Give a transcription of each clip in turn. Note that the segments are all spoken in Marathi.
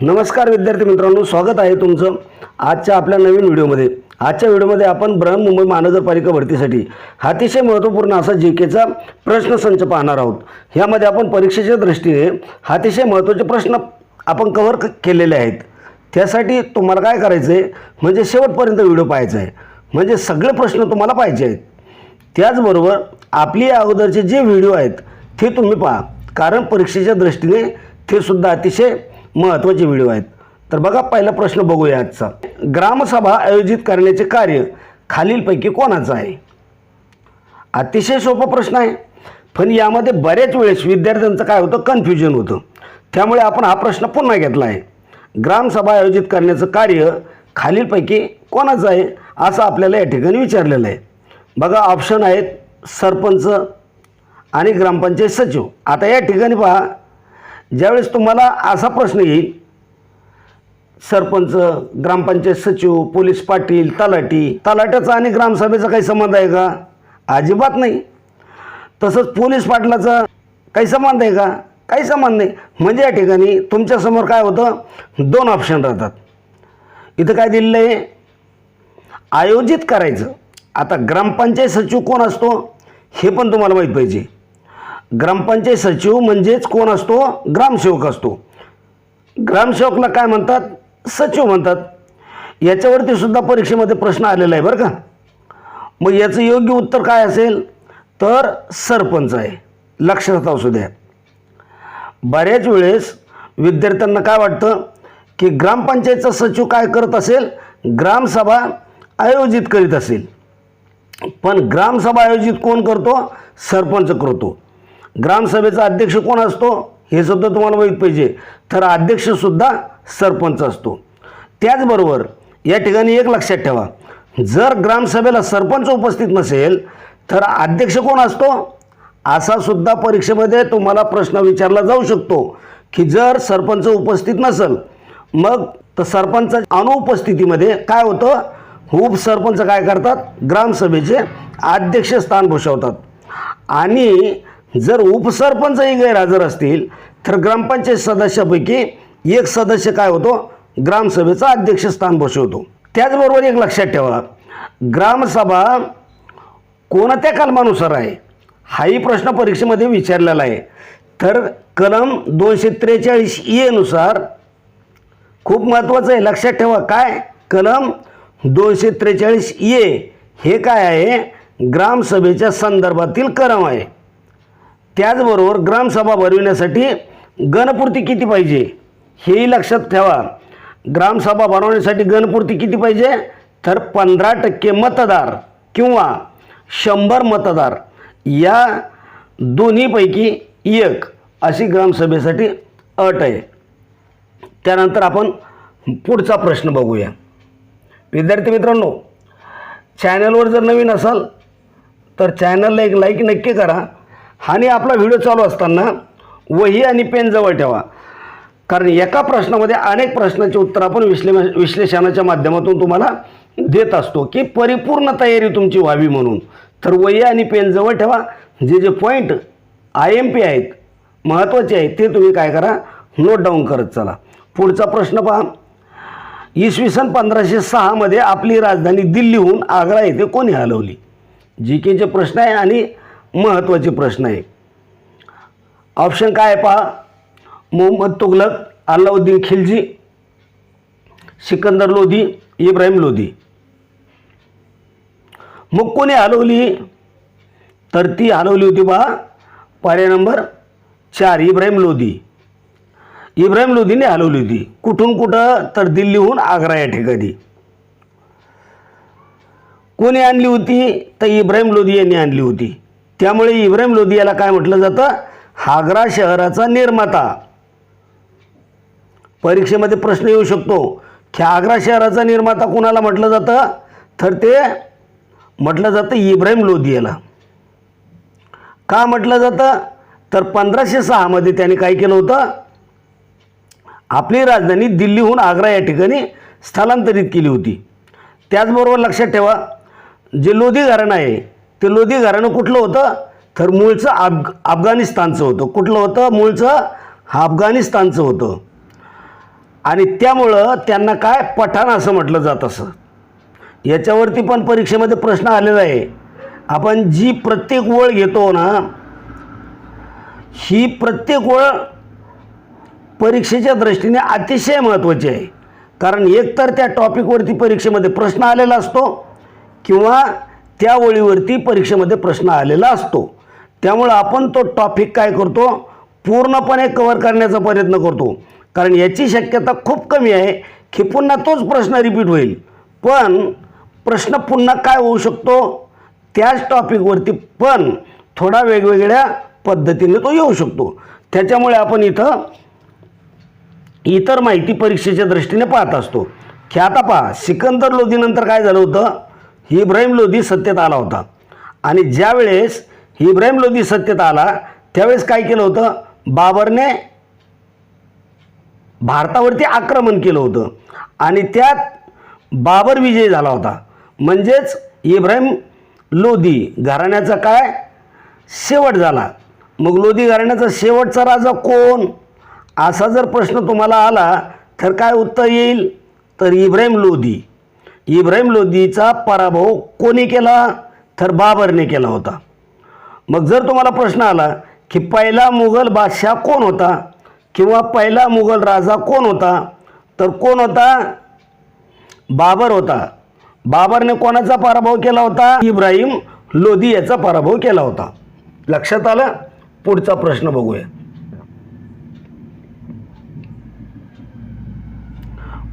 नमस्कार विद्यार्थी मित्रांनो स्वागत आहे तुमचं आजच्या आपल्या नवीन व्हिडिओमध्ये. आजच्या व्हिडिओमध्ये आपण बृहन्मुंबई महानगरपालिका भरतीसाठी अतिशय महत्त्वपूर्ण असा जी केचा प्रश्नसंच पाहणार आहोत. ह्यामध्ये आपण परीक्षेच्या दृष्टीने अतिशय महत्त्वाचे प्रश्न आपण कव्हर क- केलेले आहेत. त्यासाठी तुम्हाला काय करायचं आहे म्हणजे शेवटपर्यंत व्हिडिओ पाहायचा आहे म्हणजे सगळे प्रश्न तुम्हाला पाहिजे आहेत. त्याचबरोबर आपली अगोदरचे जे व्हिडिओ आहेत ते तुम्ही पहा. कारण परीक्षेच्या दृष्टीने ते सुद्धा अतिशय महत्त्वाचे व्हिडिओ आहेत. तर बघा पहिला प्रश्न बघूया आजचा. ग्रामसभा आयोजित करण्याचे कार्य खालीलपैकी कोणाचं आहे? अतिशय सोपा प्रश्न आहे. पण यामध्ये बऱ्याच वेळेस विद्यार्थ्यांचं काय होतं? कन्फ्युजन होतं. त्यामुळे आपण हा प्रश्न पुन्हा घेतला आहे. ग्रामसभा आयोजित करण्याचं कार्य खालीलपैकी कोणाचं आहे? असं आपल्याला या ठिकाणी विचारलेलं आहे. बघा ऑप्शन आहेत सरपंच आणि ग्रामपंचायत सचिव. आता या ठिकाणी पहा ज्यावेळेस तुम्हाला असा प्रश्न येईल सरपंच ग्रामपंचायत सचिव पोलीस पाटील तलाठी तलाट्याचा आणि ग्रामसभेचा काही संबंध आहे का? अजिबात नाही. तसंच पोलीस पाटलाचा काही संबंध आहे का? काही संबंध नाही. म्हणजे या ठिकाणी तुमच्यासमोर काय होतं? दोन ऑप्शन राहतात. इथं काय दिलेलं आहे? आयोजित करायचं. आता ग्रामपंचायत सचिव कोण असतो? हे पण तुम्हाला माहीत पाहिजे. ग्रामपंचायत सचिव म्हणजेच कोण असतो? ग्रामसेवक असतो. ग्रामसेवकला काय म्हणतात? सचिव म्हणतात. याच्यावरती सुद्धा परीक्षेमध्ये प्रश्न आलेला आहे बरं का. मग याचं योग्य उत्तर काय असेल? तर सरपंच आहे. लक्षात असू द्या. बऱ्याच वेळेस विद्यार्थ्यांना काय वाटतं? की ग्रामपंचायतचा सचिव काय करत असेल? ग्रामसभा आयोजित करीत असेल. पण ग्रामसभा आयोजित कोण करतो? सरपंच करतो. ग्रामसभेचा अध्यक्ष कोण असतो? हे सुद्धा तुम्हाला माहीत पाहिजे. तर अध्यक्षसुद्धा सरपंच असतो. त्याचबरोबर या ठिकाणी एक लक्षात ठेवा. जर ग्रामसभेला सरपंच उपस्थित नसेल तर अध्यक्ष कोण असतो? असा सुद्धा परीक्षेमध्ये तुम्हाला प्रश्न विचारला जाऊ शकतो. की जर सरपंच उपस्थित नसेल मग तर सरपंच अनुपस्थितीमध्ये काय होतं? उपसरपंच काय करतात? ग्रामसभेचे अध्यक्षस्थान भूषवतात. आणि जर उपसरपंचही गैरहजर असतील तर ग्रामपंचायत सदस्यापैकी एक सदस्य काय होतो? ग्रामसभेचा अध्यक्षस्थान बसवतो. त्याचबरोबर एक लक्षात ठेवा ग्रामसभा कोणत्या कलमानुसार आहे? हाही प्रश्न परीक्षेमध्ये विचारलेला आहे. तर कलम दोनशे त्रेचाळीस एनुसार खूप महत्त्वाचं आहे. लक्षात ठेवा काय? कलम दोनशे त्रेचाळीस ए हे काय आहे? ग्रामसभेच्या संदर्भातील कलम आहे. त्याचबरोबर ग्रामसभा भरविण्यासाठी गणपूर्ती किती पाहिजे हेही लक्षात ठेवा. ग्रामसभा भरवण्यासाठी गणपूर्ती किती पाहिजे? तर पंधरा टक्के मतदार किंवा शंभर मतदार या दोन्हीपैकी एक अशी ग्रामसभेसाठी अट आहे. त्यानंतर आपण पुढचा प्रश्न बघूया. विद्यार्थी मित्रांनो चॅनलवर जर नवीन असाल तर चॅनलला एक लाईक नक्की करा. आणि आपला व्हिडिओ चालू असताना वही आणि पेन जवळ ठेवा. कारण एका प्रश्नामध्ये अनेक प्रश्नाचे उत्तर आपण विश्ले विश्लेषणाच्या माध्यमातून तुम्हाला देत असतो की परिपूर्ण तयारी तुमची व्हावी म्हणून. तर वही आणि पेन जवळ ठेवा. जे जे पॉईंट आय एम पी आहेत महत्त्वाचे आहेत ते तुम्ही काय करा नोट डाऊन करत चला. पुढचा प्रश्न पहा. इसवी सन पंधराशे सहामध्ये आपली राजधानी दिल्लीहून आग्रा येथे कोणी हलवली? जी केचे प्रश्न आहे आणि महत्त्वाचे प्रश्न आहे. ऑप्शन काय आहे पहा? मोहम्मद तुगलक अल्लाउद्दीन खिलजी सिकंदर लोधी इब्राहिम लोधी. मग कोणी हलवली तर ती हलवली होती पहा. पर्याय नंबर चार इब्राहिम लोधी. इब्राहिम लोधीने हलवली होती. कुठून कुठं? तर दिल्लीहून आग्रा या ठिकाणी. कोणी आणली होती? तर इब्राहिम लोधी यांनी आणली होती. त्यामुळे इब्राहिम लोधी याला काय म्हटलं जातं? आग्रा शहराचा निर्माता. परीक्षेमध्ये प्रश्न येऊ शकतो. की आग्रा शहराचा निर्माता कोणाला म्हटलं जातं? तर ते म्हटलं जातं इब्राहिम लोधी याला. का म्हटलं जातं? तर पंधराशे सहामध्ये त्याने काय केलं होतं? आपली राजधानी दिल्लीहून आग्रा या ठिकाणी स्थलांतरित केली होती. त्याचबरोबर लक्षात ठेवा जे लोधी घराणं आहे ते लोधी घराणं कुठलं होतं? तर मूळचं अफ अफगाणिस्तानचं होतं. कुठलं होतं? मूळचं अफगाणिस्तानचं होतं. आणि त्यामुळं त्यांना काय? पठाण असं म्हटलं जात असं. याच्यावरती पण परीक्षेमध्ये प्रश्न आलेला आहे. आपण जी प्रत्येक ओळ घेतो ना ही प्रत्येक ओळ परीक्षेच्या दृष्टीने अतिशय महत्त्वाची आहे. कारण एकतर त्या टॉपिकवरती परीक्षेमध्ये प्रश्न आलेला असतो किंवा त्या ओळीवरती परीक्षेमध्ये प्रश्न आलेला असतो. त्यामुळं आपण तो टॉपिक काय करतो? पूर्णपणे कवर करण्याचा प्रयत्न करतो. कारण याची शक्यता खूप कमी आहे की पुन्हा तोच प्रश्न रिपीट होईल. पण प्रश्न पुन्हा काय होऊ शकतो? त्याच टॉपिकवरती पण थोडा वेगवेगळ्या पद्धतीने तो येऊ शकतो. त्याच्यामुळे आपण इथं इतर माहिती परीक्षेच्या दृष्टीने पाहत असतो. की आता पहा सिकंदर लोधीनंतर काय झालं होतं? इब्राहिम लोधी सत्तेत आला होता. आणि ज्यावेळेस इब्राहिम लोधी सत्तेत आला त्यावेळेस काय केलं होतं? बाबरने भारतावरती आक्रमण केलं होतं. आणि त्यात बाबर विजय झाला होता. म्हणजेच इब्राहिम लोधी घराण्याचा काय? शेवट झाला. मग लोधी घराण्याचा शेवटचा राजा कोण? असा जर प्रश्न तुम्हाला आला तर काय उत्तर येईल? तर इब्राहिम लोधी इब्राहिम लोधीचा पराभव कोणी केला? तर बाबरने केला होता. मग जर तुम्हाला प्रश्न आला की पहिला मुघल बादशाह कोण होता किंवा पहिला मुघल राजा कोण होता तर कोण होता? बाबर होता. बाबरने कोणाचा पराभव केला होता? इब्राहिम लोधी याचा पराभव केला होता. लक्षात आलं? पुढचा प्रश्न बघूया.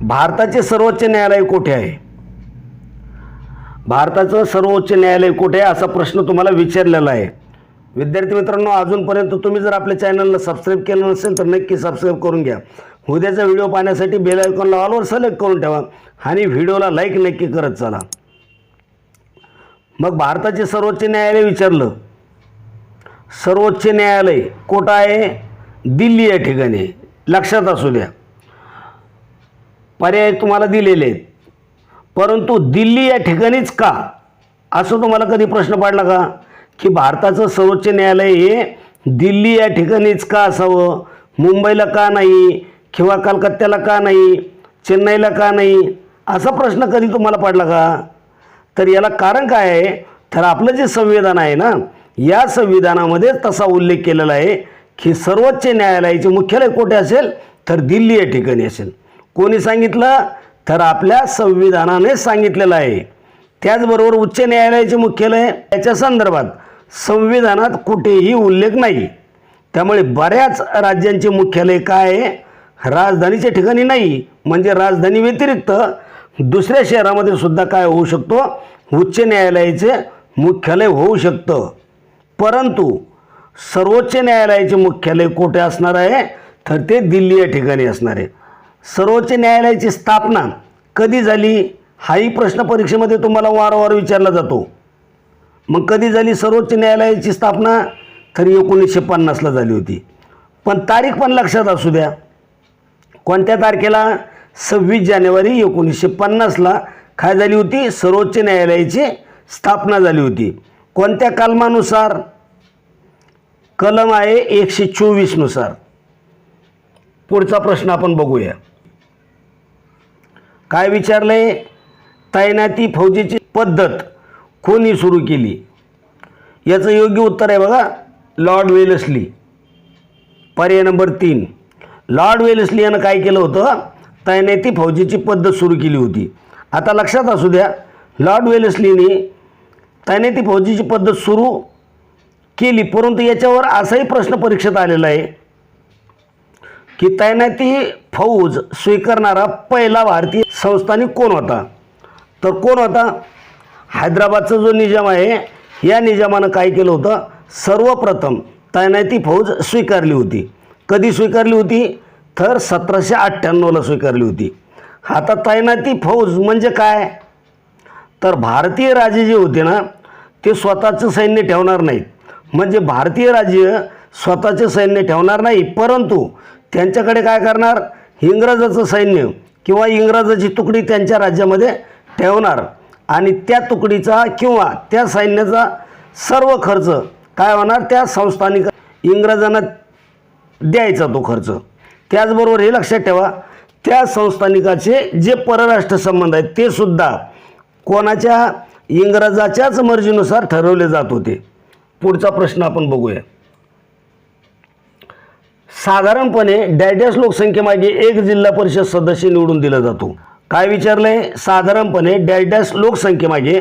भारताचे सर्वोच्च न्यायालय कुठे आहे? भारताचं सर्वोच्च न्यायालय कुठे आहे असा प्रश्न तुम्हाला विचारलेला आहे. विद्यार्थी मित्रांनो अजूनपर्यंत तुम्ही जर आपल्या चॅनलला सबस्क्राईब केलं नसेल तर नक्की सबस्क्राईब करून घ्या. उद्याचा व्हिडिओ पाहण्यासाठी बेल आयकॉनला ऑलवर सिलेक्ट करून ठेवा आणि व्हिडिओला लाईक नक्की करत चला. मग भारताचे सर्वोच्च न्यायालय विचारलं. सर्वोच्च न्यायालय कोठं आहे? दिल्ली या ठिकाणी. लक्षात असू द्या. पर्याय तुम्हाला दिलेले आहेत. परंतु दिल्ली या ठिकाणीच का? असं तुम्हाला कधी प्रश्न पडला का? की भारताचं सर्वोच्च न्यायालय हे दिल्ली या ठिकाणीच का असावं? मुंबईला का नाही? किंवा कलकत्त्याला का नाही? चेन्नईला का नाही? असा प्रश्न कधी तुम्हाला पडला का? तर याला कारण काय आहे? तर आपलं जे संविधान आहे ना या संविधानामध्ये तसा उल्लेख केलेला आहे की सर्वोच्च न्यायालयाचे मुख्यालय कुठे असेल? तर दिल्ली या ठिकाणी असेल. कोणी सांगितलं? तर आपल्या संविधानाने सांगितलेलं आहे. त्याचबरोबर उच्च न्यायालयाचे मुख्यालय याच्या संदर्भात संविधानात कुठेही उल्लेख नाही. त्यामुळे बऱ्याच राज्यांचे मुख्यालय काय आहे? राजधानीच्या ठिकाणी नाही. म्हणजे राजधानी व्यतिरिक्त दुसऱ्या शहरामध्ये सुद्धा काय होऊ शकतो? उच्च न्यायालयाचे मुख्यालय होऊ शकतं. परंतु सर्वोच्च न्यायालयाचे मुख्यालय कुठे असणार आहे? तर ते दिल्ली या ठिकाणी असणार आहे. सर्वोच्च न्यायालयाची स्थापना कधी झाली हाही प्रश्न परीक्षेमध्ये तुम्हाला वारंवार विचारला जातो. मग कधी झाली सर्वोच्च न्यायालयाची स्थापना? तर एकोणीसशे पन्नासला झाली होती. पण तारीख पण लक्षात असू द्या. कोणत्या तारखेला? सव्वीस जानेवारी एकोणीसशे पन्नासला काय झाली होती? सर्वोच्च न्यायालयाची स्थापना झाली होती. कोणत्या कलमानुसार? कलम आहे एकशे चोवीसनुसार. पुढचा प्रश्न आपण बघूया. काय विचारलंय? तैनाती फौजेची पद्धत कोणी सुरू केली? याचं योग्य उत्तर आहे बघा लॉर्ड वेलसली. पर्याय नंबर तीन. लॉर्ड वेलसली यानं काय केलं होतं? तैनाती फौजेची पद्धत सुरू केली होती. आता लक्षात असू द्या लॉर्ड वेलसलीने तैनाती फौजेची पद्धत सुरू केली परंतु याच्यावर असाही प्रश्न परीक्षेत आलेला आहे. की तैनाती फौज स्वीकारणारा पहिला भारतीय संस्थानिक कोण होता? तर कोण होता? हैदराबादचा जो निजाम आहे या निजामानं काय केलं होतं? सर्वप्रथम तैनाती फौज स्वीकारली होती. कधी स्वीकारली होती? तर सतराशे अठ्ठ्याण्णवला स्वीकारली होती. आता तैनाती फौज म्हणजे काय? तर भारतीय राजे जे होते ना ते स्वतःचं सैन्य ठेवणार नाहीत. म्हणजे भारतीय राज्य स्वतःचे सैन्य ठेवणार नाही परंतु त्यांच्याकडे काय करणार? इंग्रजाचं सैन्य किंवा इंग्रजाची तुकडी त्यांच्या राज्यामध्ये ठेवणार. आणि त्या तुकडीचा किंवा त्या सैन्याचा सर्व खर्च काय होणार? त्या संस्थानिक इंग्रजांना द्यायचा तो खर्च. त्याचबरोबर हे लक्षात ठेवा त्या संस्थानिकाचे जे परराष्ट्र संबंध आहेत ते सुद्धा कोणाच्या? इंग्रजाच्याच मर्जीनुसार ठरवले जात होते. पुढचा प्रश्न आपण बघूया. साधारणपणे डॅडॅस लोकसंख्येमागे एक जिल्हा परिषद सदस्य निवडून दिला जातो. काय विचारलं आहे साधारणपणे डॅडॅस लोकसंख्येमागे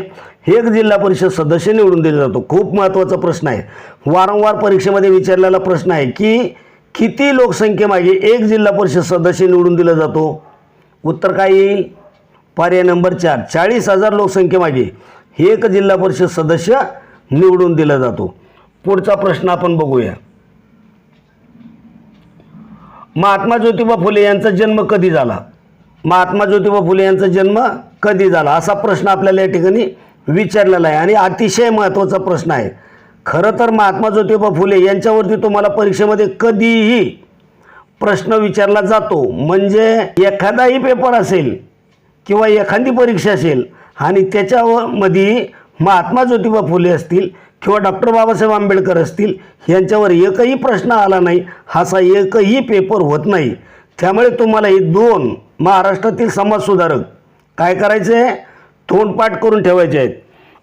एक जिल्हा परिषद सदस्य निवडून दिला जातो. खूप महत्त्वाचा प्रश्न आहे. वारंवार परीक्षेमध्ये विचारलेला प्रश्न आहे की किती लोकसंख्येमागे एक जिल्हा परिषद सदस्य निवडून दिला जातो? उत्तर काय येईल? पर्याय नंबर चार चाळीस हजार लोकसंख्येमागे एक जिल्हा परिषद सदस्य निवडून दिला जातो. पुढचा प्रश्न आपण बघूया. महात्मा ज्योतिबा फुले यांचा जन्म कधी झाला? महात्मा ज्योतिबा फुले यांचा जन्म कधी झाला? असा प्रश्न आपल्याला या ठिकाणी विचारलेला आहे आणि अतिशय महत्त्वाचा प्रश्न आहे. खरं तर महात्मा ज्योतिबा फुले यांच्यावरती तुम्हाला परीक्षेमध्ये कधीही प्रश्न विचारला जातो. म्हणजे एखादाही पेपर असेल किंवा एखादी परीक्षा असेल आणि त्याच्यामध्ये महात्मा ज्योतिबा फुले असतील किंवा डॉक्टर बाबासाहेब आंबेडकर असतील यांच्यावर एकही प्रश्न आला नाही. असा एकही पेपर होत नाही. त्यामुळे तुम्हाला हे दोन महाराष्ट्रातील समाजसुधारक काय करायचे? आहे तोंडपाठ करून ठेवायचे आहेत.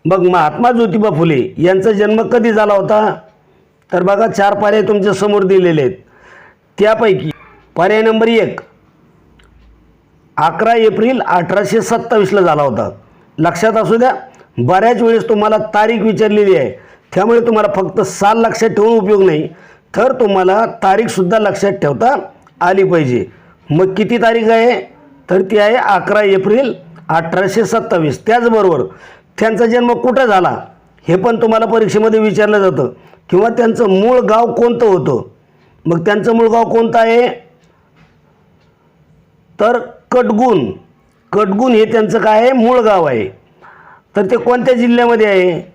मग महात्मा ज्योतिबा फुले यांचा जन्म कधी झाला होता? तर बघा चार पर्याय तुमच्यासमोर दिलेले आहेत. त्यापैकी पर्याय नंबर एक अकरा एप्रिल अठराशे सत्तावीसला झाला होता. लक्षात असू द्या बऱ्याच वेळेस तुम्हाला तारीख विचारलेली आहे. त्यामुळे तुम्हाला फक्त साल लक्षात ठेवून उपयोग नाही. तर तुम्हाला तारीखसुद्धा लक्षात ठेवता आली पाहिजे. मग किती तारीख आहे? तर ती आहे अकरा एप्रिल अठराशे सत्तावीस. त्याचबरोबर त्यांचा जन्म कुठं झाला? हे पण तुम्हाला परीक्षेमध्ये विचारलं जातं. किंवा त्यांचं मूळ गाव कोणतं होतं? मग त्यांचं मूळ गाव कोणतं आहे? तर कटगुण. कटगुण हे त्यांचं काय आहे? मूळ गाव आहे. तर ते कोणत्या जिल्ह्यामध्ये आहे?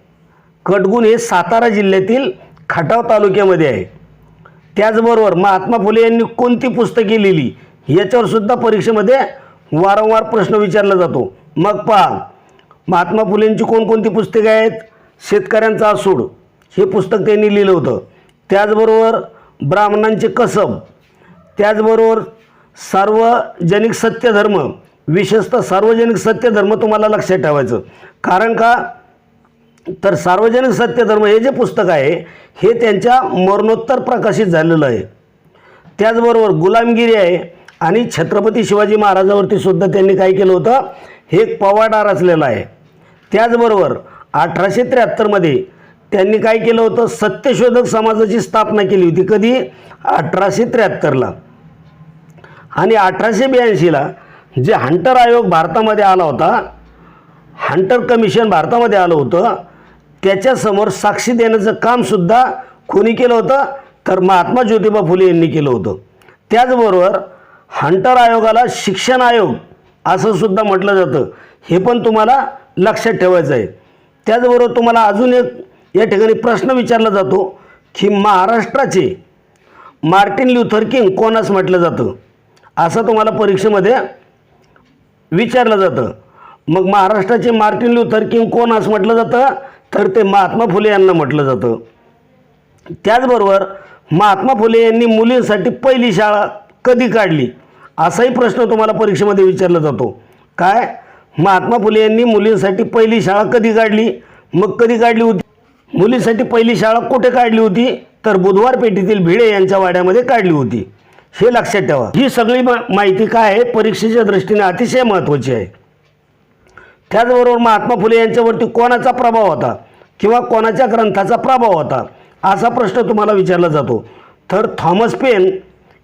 कटगुण हे सातारा जिल्ह्यातील खटाव तालुक्यामध्ये आहे. त्याचबरोबर महात्मा फुले यांनी कोणती पुस्तके लिहिली? याच्यावर सुद्धा परीक्षेमध्ये वारंवार प्रश्न विचारला जातो. मग पहा. महात्मा फुलेंची कोणकोणती पुस्तके आहेत? शेतकऱ्यांचा आसूड. हे पुस्तक त्यांनी लिहिलं होतं. त्याचबरोबर ब्राह्मणांचे कसब. त्याचबरोबर सार्वजनिक सत्यधर्म. विशेषतः सार्वजनिक सत्यधर्म तुम्हाला लक्षात ठेवायचं. कारण का? तर सार्वजनिक सत्यधर्म हे जे पुस्तक आहे हे त्यांच्या मरणोत्तर प्रकाशित झालेलं आहे. त्याचबरोबर गुलामगिरी आहे आणि छत्रपती शिवाजी महाराजावरती सुद्धा त्यांनी काय केलं होतं हे एक पवाडा रचलेला आहे. त्याचबरोबर अठराशे त्र्याहत्तरमध्ये त्यांनी काय केलं होतं सत्यशोधक समाजाची स्थापना केली होती कधी? अठराशे त्र्याहत्तरला आणि अठराशे ब्याऐंशीला जे हंटर आयोग भारतामध्ये आला होता हंटर कमिशन भारतामध्ये आलं होतं त्याच्यासमोर साक्षी देण्याचं कामसुद्धा कोणी केलं होतं? तर महात्मा ज्योतिबा फुले यांनी केलं होतं. त्याचबरोबर हंटर आयोगाला शिक्षण आयोग असं सुद्धा म्हटलं जातं. हे पण तुम्हाला लक्षात ठेवायचं आहे. त्याचबरोबर तुम्हाला अजून एक या ठिकाणी प्रश्न विचारला जातो की महाराष्ट्राचे मार्टिन ल्युथर किंग कोणास म्हटलं जातं? असं तुम्हाला परीक्षेमध्ये विचारलं जातं. मग महाराष्ट्राचे मार्टिन ल्युथर किंग कोण असं म्हटलं जातं? तर ते महात्मा फुले यांना म्हटलं जातं. त्याचबरोबर महात्मा फुले यांनी मुलींसाठी पहिली शाळा कधी काढली? असाही प्रश्न तुम्हाला परीक्षेमध्ये विचारला जातो. काय? महात्मा फुले यांनी मुलींसाठी पहिली शाळा कधी काढली? मग कधी काढली होती? मुलींसाठी पहिली शाळा कुठे काढली होती? तर बुधवार पेठेतील भिडे यांच्या वाड्यामध्ये काढली होती. हे लक्षात ठेवा. ही सगळी माहिती काय आहे? परीक्षेच्या दृष्टीने अतिशय महत्त्वाची आहे. त्याचबरोबर महात्मा फुले यांच्यावरती कोणाचा प्रभाव होता? किंवा कोणाच्या ग्रंथाचा प्रभाव होता? असा प्रश्न तुम्हाला विचारला जातो. तर थॉमस पेन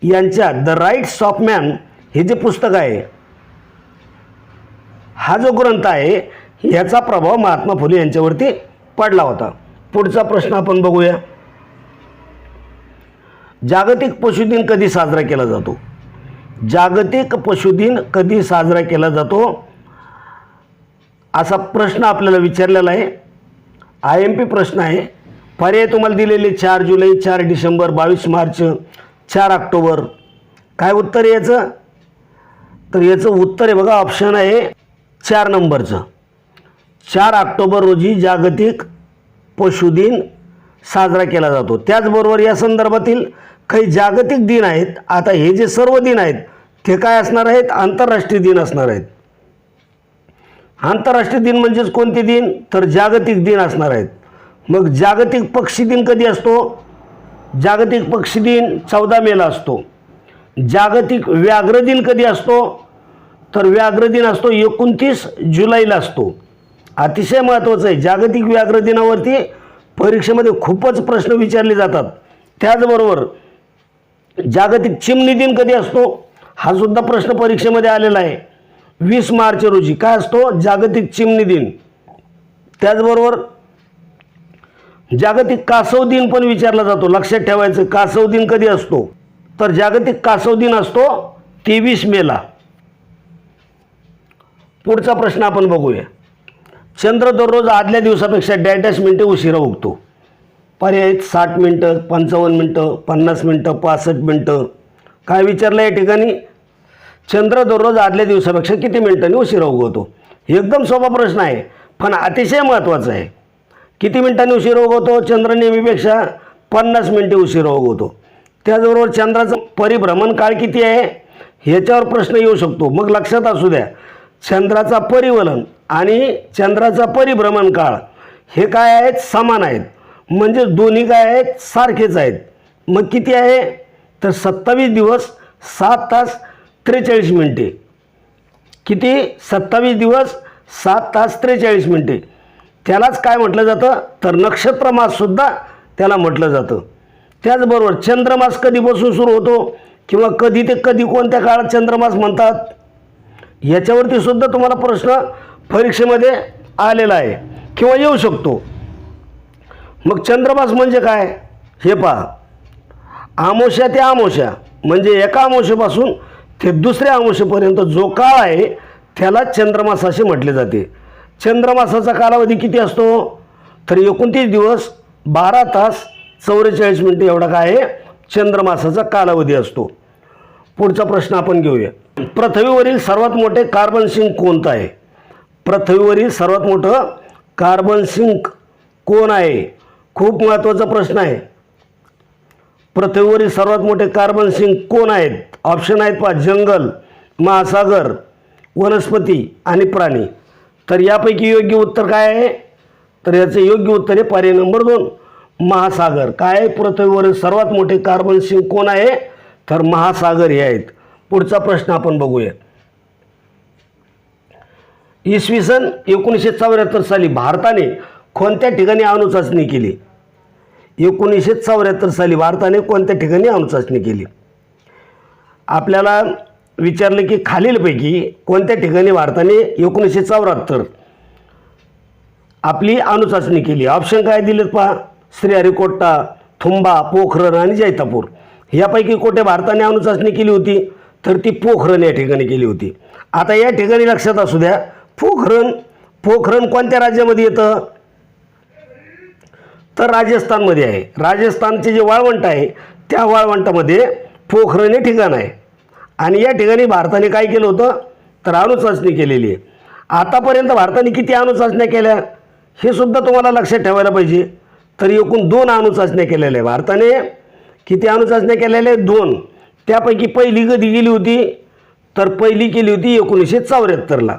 यांच्या द राईट्स ऑफ मॅन हे जे पुस्तक आहे हा जो ग्रंथ आहे याचा प्रभाव महात्मा फुले यांच्यावरती पडला होता. पुढचा प्रश्न आपण बघूया. जागतिक पशुदिन कधी साजरा केला जातो? जागतिक पशुदिन कधी साजरा केला जातो? असा प्रश्न आपल्याला विचारलेला आहे. आय एम पी प्रश्न आहे. पर्याय तुम्हाला दिलेले चार जुलै चार डिसेंबर बावीस मार्च चार ऑक्टोबर. काय उत्तर आहे याचं? तर याचं उत्तर आहे बघा ऑप्शन आहे चार नंबरचं. चार ऑक्टोबर रोजी जागतिक पशुदिन साजरा केला जातो. त्याचबरोबर या संदर्भातील काही जागतिक दिन आहेत. आता हे जे सर्व दिन आहेत ते काय असणार आहेत? आंतरराष्ट्रीय दिन असणार आहेत. आंतरराष्ट्रीय दिन म्हणजेच कोणते दिन? तर जागतिक दिन असणार आहेत. मग जागतिक पक्षी दिन कधी असतो? जागतिक पक्षी दिन चौदा मेला असतो. जागतिक व्याघ्र दिन कधी असतो? तर व्याघ्र दिन असतो एकोणतीस जुलैला असतो. अतिशय महत्त्वाचं आहे जागतिक व्याघ्र दिनावरती परीक्षेमध्ये खूपच प्रश्न विचारले जातात. त्याचबरोबर जागतिक चिमणी दिन कधी असतो? हा सुद्धा प्रश्न परीक्षेमध्ये आलेला आहे. वीस मार्च रोजी. काय असतो? जागतिक चिमणी दिन. त्याचबरोबर जागतिक कासव दिन पण विचारला जातो. लक्षात ठेवायचं कासव दिन कधी असतो? तर जागतिक कासव दिन असतो तेवीस मेला पुढचा प्रश्न आपण बघूया. चंद्र दररोज आदल्या दिवसापेक्षा डॅटॅश मिनटे उशिरा उगतो. पर्याय साठ मिनटं पंचावन्न मिनटं पन्नास मिनटं पासष्ट मिनटं. काय विचारलं या ठिकाणी? चंद्र दररोज आदल्या दिवसापेक्षा किती मिनिटांनी उशिरा उगवतो? एकदम सोपा प्रश्न आहे पण अतिशय महत्त्वाचा आहे. किती मिनिटांनी उशिरा उगवतो? चंद्र नेहमीपेक्षा पन्नास मिनिटे उशिरा उगवतो. त्याचबरोबर चंद्राचं परिभ्रमण काळ किती आहे? ह्याच्यावर प्रश्न येऊ शकतो. मग लक्षात असू द्या चंद्राचा परिवलन आणि चंद्राचा परिभ्रमण काळ हे काय आहेत? समान आहेत. म्हणजे दोन्ही काय आहेत? सारखेच आहेत. मग किती आहे? तर सत्तावीस दिवस सात तास त्रेचाळीस मिनटे. किती? सत्तावीस दिवस सात तास त्रेचाळीस मिनटे. त्यालाच काय म्हटलं जातं? तर नक्षत्रमाससुद्धा त्याला म्हटलं जातं. त्याचबरोबर चंद्रमास कधीपासून सुरू होतो? किंवा कधी ते कधी कोणत्या काळात चंद्रमास म्हणतात? याच्यावरती सुद्धा तुम्हाला प्रश्न परीक्षेमध्ये आलेला आहे. किंवा येऊ शकतो. मग चंद्रमास म्हणजे काय? हे पहा. आमोशा ते आमोशा म्हणजे एका आमोशेपासून ते दुसऱ्या अंशपर्यंत जो काळ आहे त्याला चंद्रमास असे म्हटले जाते. चंद्रमासाचा कालावधी किती असतो? तर एकोणतीस दिवस बारा तास चौवेचाळीस मिनटं एवढा काय आहे? चंद्रमासाचा कालावधी असतो. पुढचा प्रश्न आपण घेऊया. पृथ्वीवरील सर्वात मोठे कार्बन सिंक कोणतं आहे? पृथ्वीवरील सर्वात मोठं कार्बन सिंक कोण आहे? खूप महत्त्वाचा प्रश्न आहे. पृथ्वीवरील सर्वात मोठे कार्बन सिंक कोण आहेत? ऑप्शन आहेत पहा जंगल महासागर वनस्पती आणि प्राणी. तर यापैकी योग्य उत्तर काय आहे? तर याचं योग्य उत्तर आहे पर्याय नंबर दोन महासागर. काय आहे? पृथ्वीवरील सर्वात मोठे कार्बन सिंक कोण आहे? तर महासागर हे आहेत. पुढचा प्रश्न आपण बघूया इसवी सन एकोणीसशे चौऱ्याहत्तर साली भारताने कोणत्या ठिकाणी अणुचाचणी केली? एकोणीसशे चौऱ्याहत्तर साली भारताने कोणत्या ठिकाणी अणुचाचणी केली? आपल्याला विचारलं की खालीलपैकी कोणत्या ठिकाणी भारताने एकोणीसशे चौऱ्याहत्तर आपली अणुचाचणी केली? ऑप्शन काय दिलेत पहा. श्रीहरिकोट्टा थुंबा पोखरण आणि जैतापूर. यापैकी कोठे भारताने अणुचाचणी केली होती? तर ती पोखरण या ठिकाणी केली होती. आता या ठिकाणी लक्षात असू द्या. पोखरण पोखरण कोणत्या राज्यामध्ये येतं? तर राजस्थानमध्ये आहे. राजस्थानचे जे वाळवंट आहे त्या वाळवंटामध्ये पोखरण हे ठिकाण आहे. आणि या ठिकाणी भारताने काय केलं होतं? तर अणुचाचणी केलेली आहे. आतापर्यंत भारताने किती अणुचाचण्या केल्या? हे सुद्धा तुम्हाला लक्षात ठेवायला पाहिजे. तर एकूण दोन अणुचाचण्या केलेल्या आहे भारताने किती अणुचाचण्या केलेल्या आहेत? दोन. त्यापैकी पहिली कधी गेली होती? तर पहिली केली होती एकोणीसशे चौऱ्याहत्तरला.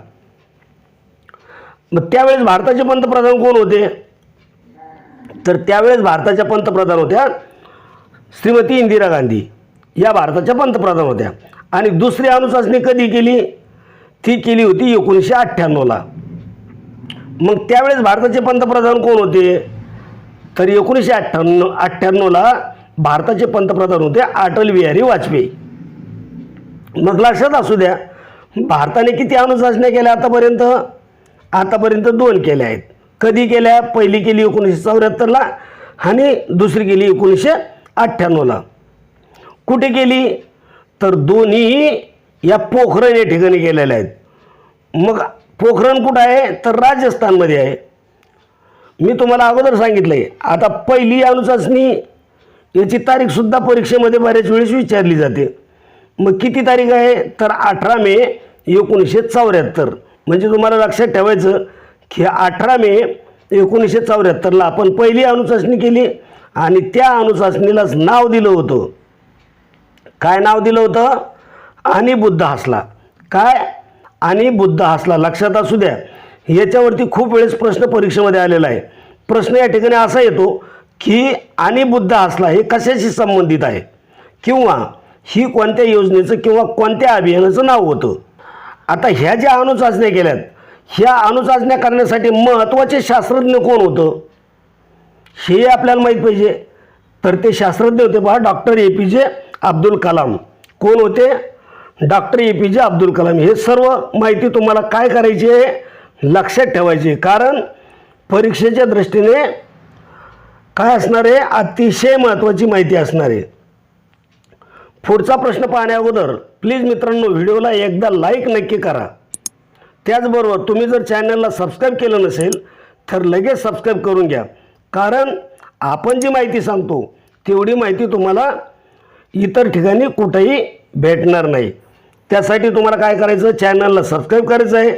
मग त्यावेळेस भारताचे पंतप्रधान कोण होते? तर त्यावेळेस भारताच्या पंतप्रधान होत्या श्रीमती इंदिरा गांधी. या भारताच्या पंतप्रधान होत्या. आणि दुसरी अनुशासनी कधी केली? ती केली होती एकोणीसशे अठ्ठ्याण्णवला मग त्यावेळेस भारताचे पंतप्रधान कोण होते? तर एकोणीसशे अठ्ठ्याण्णव अठ्ठ्याण्णवला भारताचे पंतप्रधान होते अटल बिहारी वाजपेयी. मग लक्षात असू द्या भारताने किती अणुचाचण्या केल्या आतापर्यंत? आतापर्यंत दोन केल्या आहेत. कधी केल्या? पहिली केली एकोणीसशे चौऱ्याहत्तरला आणि दुसरी केली एकोणीसशे अठ्ठ्याण्णवला. कुठे केली? तर दोन्ही या पोखरण या ठिकाणी केलेल्या आहेत. मग पोखरण कुठं आहे? तर राजस्थानमध्ये आहे. मी तुम्हाला अगोदर सांगितलं आहे आता पहिली अनुचाचणी याची तारीखसुद्धा परीक्षेमध्ये बऱ्याच वेळेस विचारली जाते. मग किती तारीख आहे? तर अठरा मे एकोणीसशे चौऱ्याहत्तर. म्हणजे तुम्हाला लक्षात ठेवायचं की अठरा मे एकोणीसशे चौऱ्याहत्तरला आपण पहिली अणुचाचणी केली आणि त्या अणुचाचणीलाच नाव दिलं होतं. काय नाव दिलं होतं? आणि बुद्ध हसला. काय? आणि बुद्ध हसला. लक्षात असू द्या याच्यावरती खूप वेळेस प्रश्न परीक्षेमध्ये आलेला आहे. प्रश्न या ठिकाणी असा येतो की आणि बुद्ध हसला हे कशाशी संबंधित आहे? किंवा ही कोणत्या योजनेचं किंवा कोणत्या अभियानाचं नाव होतं? आता ह्या ज्या अणुचाचण्या केल्यात ह्या अणुचाचण्या करण्यासाठी महत्त्वाचे शास्त्रज्ञ कोण होतं? हे आपल्याला माहीत पाहिजे. तर ते शास्त्रज्ञ होते पहा डॉक्टर ए पी जे अब्दुल कलाम. कोण होते? डॉक्टर ए पी जे अब्दुल कलाम. हे सर्व माहिती तुम्हाला काय करायची आहे? लक्षात ठेवायची कारण परीक्षेच्या दृष्टीने काय असणार आहे? अतिशय महत्त्वाची माहिती असणार आहे. पुढचा प्रश्न पाहण्या अगोदर प्लीज मित्रांनो व्हिडिओला एकदा लाईक नक्की करा. त्याचबरोबर तुम्ही जर चॅनलला सबस्क्राईब केलं नसेल तर लगेच सबस्क्राईब करून घ्या. कारण आपण जी माहिती सांगतो तेवढी माहिती तुम्हाला इतर ठिकाणी कुठेही भेटणार नाही. त्यासाठी तुम्हाला काय करायचं? चॅनलला सबस्क्राईब करायचं आहे.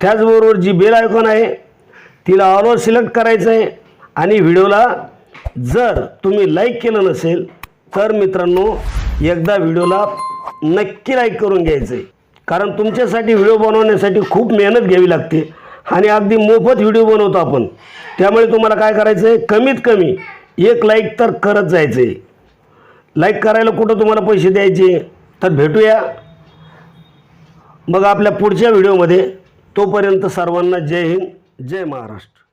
त्याचबरोबर जी बेल आयकॉन आहे तिला ऑलवर सिलेक्ट करायचं आहे. आणि व्हिडिओला जर तुम्ही लाईक केलं नसेल तर मित्रांनो एकदा व्हिडिओला नक्की लाईक करून घ्यायचं आहे. कारण तुमच्यासाठी व्हिडिओ बनवण्यासाठी खूप मेहनत घ्यावी लागते. आणि अगदी मोफत व्हिडिओ बनवतो आपण. त्यामुळे तुम्हाला काय करायचं आहे कमीत कमी एक लाईक तर करत जायचं आहे लाईक करायला कुठं तुम्हाला पैसे द्यायचे? तर भेटूया. मग आपल्या पुढच्या व्हिडिओमध्ये तोपर्यंत सर्वांना जय हिंद जय महाराष्ट्र.